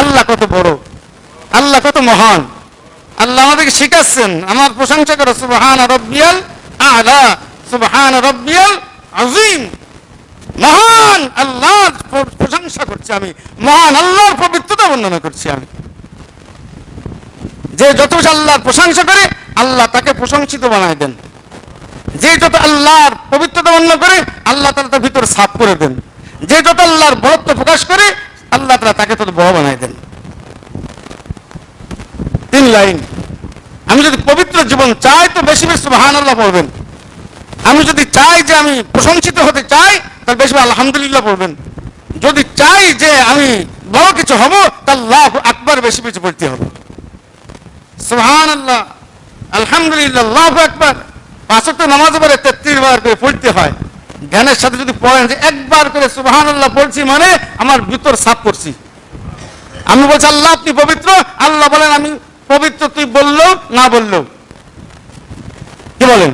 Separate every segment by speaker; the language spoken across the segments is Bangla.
Speaker 1: আল্লাহ কত বড়, আল্লাহ কত মহান। আল্লাহ আমাদেরকে শিখাচ্ছেন, আমার প্রশংসা করো, সুবহান রব্বিয়াল আলা, সুবহান রব্বিয়াল আজিম মহান আল্লাহর প্রশংসা করছি আমি, মহান আল্লাহর পবিত্রতা বর্ণনা করছি আমি। যে যত আল্লাহর প্রশংসা করে, আল্লাহ তাকে প্রশংসিত বানায় দেন। যে যত আল্লাহর পবিত্রতা বর্ণনা করে, আল্লাহ তার ভিতর সাফ করে দেন। যে যত আল্লাহর বড়ত্ব প্রকাশ করে আল্লাহ তালা তাকে তত বড় বানায় দেন। তিন লাইন, আমি যদি পবিত্র জীবন চাই তো বেশি বেশি সুবহান আল্লাহ পড়বেন। আমি যদি চাই যে আমি প্রশংসিত হতে চাই, তাহলে বেশি আলহামদুলিল্লাহ পড়বেন। যদি চাই যে আমি বড় কিছু হব তাহলে লাভ আকবার বেশি বেশি পড়তে হবে। সুবহান আল্লাহ আলহামদুলিল্লাহ, আল্লাহ আকবার। পাঁচক নামাজ পড়ে তেত্রিশ বার করে পড়তে হয়। জ্ঞানের সাথে যদি পড়েন যে একবার করে সুবহান আল্লাহ পড়ছি মানে আমার ভিতর সাফ করছি আমি বলছি, আল্লাহ আপনি পবিত্র? আল্লাহ বলেন, আমি পবিত্র, তুই বলল না বলল কি বলেন?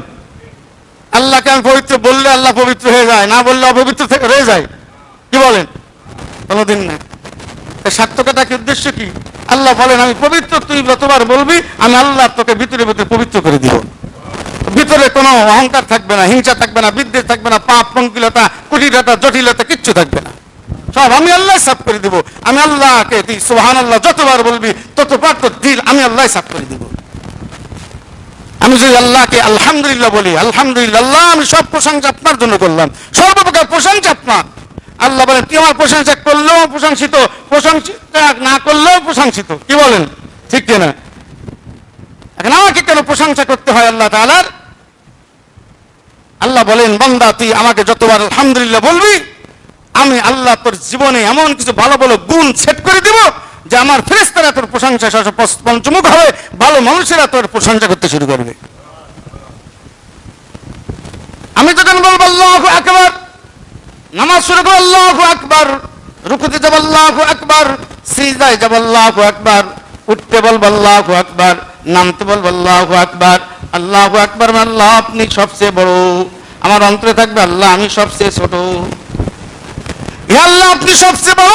Speaker 1: আল্লাহকে আমি পবিত্র বললে আল্লাহ পবিত্র হয়ে যায়, না বললে অপবিত্র রয়ে যায়। কি বলেন? কোনোদিন না। সার্থকতা কি উদ্দেশ্য কি? আল্লাহ বলেন, আমি পবিত্র, তুই যতবার বলবি, আমি আল্লাহ তোকে ভিতরে ভিতরে ভিতরে কোনো অহংকার থাকবে না, হিংসা থাকবে না, বিদ্বেষ থাকবে না, পাপ পঙ্কিলতা কুটিলতা, জটিলতা কিচ্ছু থাকবে না। সব আমি আল্লাহ সাফ করে দিব। আমি আল্লাহকে তুই সুহান আল্লাহ যতবার বলবি, ততবার তোর দিল আমি আল্লাহ সাফ করে দিব। আমি যদি আল্লাহকে আলহামদুলিল্লাহ বলি, আলহামদুলিল্লাহ, আল্লাহ, আমি সব প্রশংসা আপনার জন্য করলাম। সর্বপ্রকার প্রশংসা আপনার। আল্লাহ বলেন, তুই আমার প্রশংসা করলেও প্রশংসিত প্রশংসিত না করলেও প্রশংসিত। কি বলেন? ঠিক কিনা? এখন আমাকে কেন প্রশংসা করতে হয় আল্লাহ আল্লাহ বলেন, বন্দা, তুই আমাকে যতবার আলহামদুলিল্লাহ বলবি, আমি আল্লাহ তোর জীবনে এমন কিছু ভালো ভালো গুণ সেট করে দিব যে আমার ফেরেস্তারা তোর প্রশংসা পঞ্চমুখ হবে, ভালো মানুষেরা তোর প্রশংসা করতে শুরু করবে। আমি যখন বলব, আল্লাহ আকবার নামাজ শুরু করব, আল্লাহ আকবার রুকুতে যাব, আল্লাহ আকবার সিজদায় যাব, আল্লাহ আকবার উঠতে বলব, আল্লাহ আকবার নামতে বলব, আল্লাহ আকবার আল্লাহ আকবার মানে আল্লাহ আপনি সবচেয়ে বড়। আমার অন্তরে থাকবে আল্লাহ, আমি সবচেয়ে ছোট। আল্লাহ, আপনি সবচেয়ে বড়।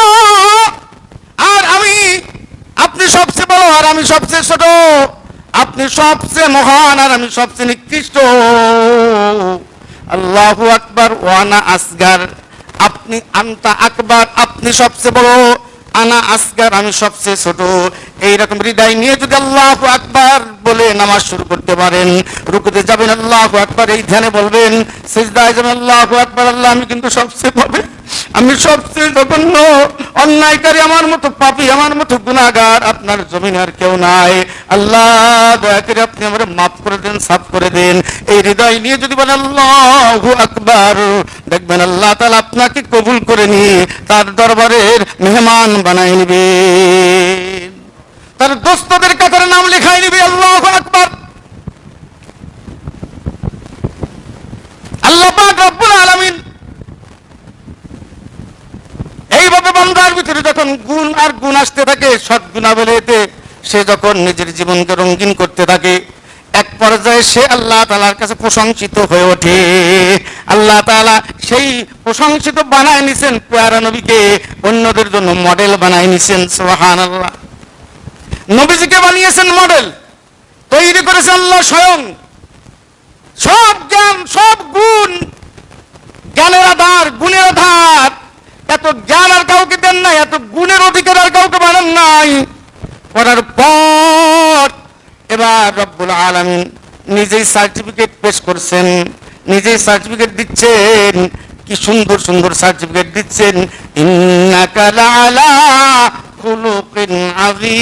Speaker 1: আর আমি, আপনি সবচেয়ে বড়, আর আমি সবচেয়ে ছোট। আপনি সবচেয়ে মহান, আর আমি সবচেয়ে নিকৃষ্ট। আল্লাহু আকবার, ওয়ানা আসগার, আপনি আন্তা আকবার, আপনি সবচেয়ে বড়। আনা আসগার, আমি সবচেয়ে ছোট। এইরকম হৃদয় নিয়ে যদি আল্লাহ আকবার বলে নামাজ শুরু করতে পারেন, রুকুতে যাবেন, আল্লাহ আকবার এই ধ্যানে বলবেন, সিজদায় যাবেন, আল্লাহ আকবার, আল্লাহ আমি কিন্তু সবচেয়ে পাবে আমি সবচেয়ে জঘন্য, অন্যায়কারী, আমার মতো পাপী, আমার মতো গুণাগার আপনার জমিন আর কেউ নাই। আল্লাহ, দয়া করে আপনি আমার মাফ করে দেন, সাফ করে দেন। এই হৃদয় নিয়ে যদি বলেন, আল্লাহু আকবার, দেখবেন আল্লাহ তাআলা আপনাকে কবুল করে নিয়ে তার দরবারের মেহমান বানাই নেবেন তার দোস্তদের কাতারে নাম লেখাই নিবে, আল্লাহু আকবার। আল্লাহ পাক রব্বুল আলামিন এইভাবে বান্দার ভিতরে যখন গুণ আর গুণ আসতে থাকে, সৎ সে যখন নিজের জীবনকে রঙিন করতে থাকে, এক পর্যায়ে সে আল্লাহ তালার কাছে প্রশংসিত হয়ে ওঠে। আল্লাহ তাআলা সেই প্রশংসিত বানায় নিছেন নবীকে, অন্যদের জন্য মডেল বানায় নিছেন সোহান আল্লাহ নবীজিকে বানিয়েছেন মডেল তৈরি করেছেন আল্লাহ স্বয়ং। সব জ্ঞান, সব গুণ, জ্ঞানের আধার, গুণের আধার। এত জ্ঞান আর কাউকে দেন নাই, এত গুণের অধিকার আর কাউকে বানান নাই। করার পর এবার রব্বুল আলামিন নিজেই সার্টিফিকেট পেশ করছেন, নিজেই সার্টিফিকেট দিচ্ছেন। কি সুন্দর সুন্দর সার্টিফিকেট দিচ্ছেন। ইন্নাকা নবী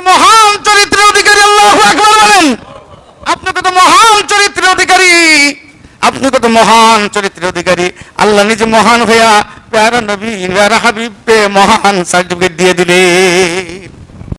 Speaker 1: মহান চরিত্রের অধিকারী মহান অধিকারী। আপনি মহান অধিকারী। আল্লাহ নিজে মহান হইয়া, প্যারা নবী, প্যারা হাবিবকে মহান সার্টিফিকেট দিয়ে দিলে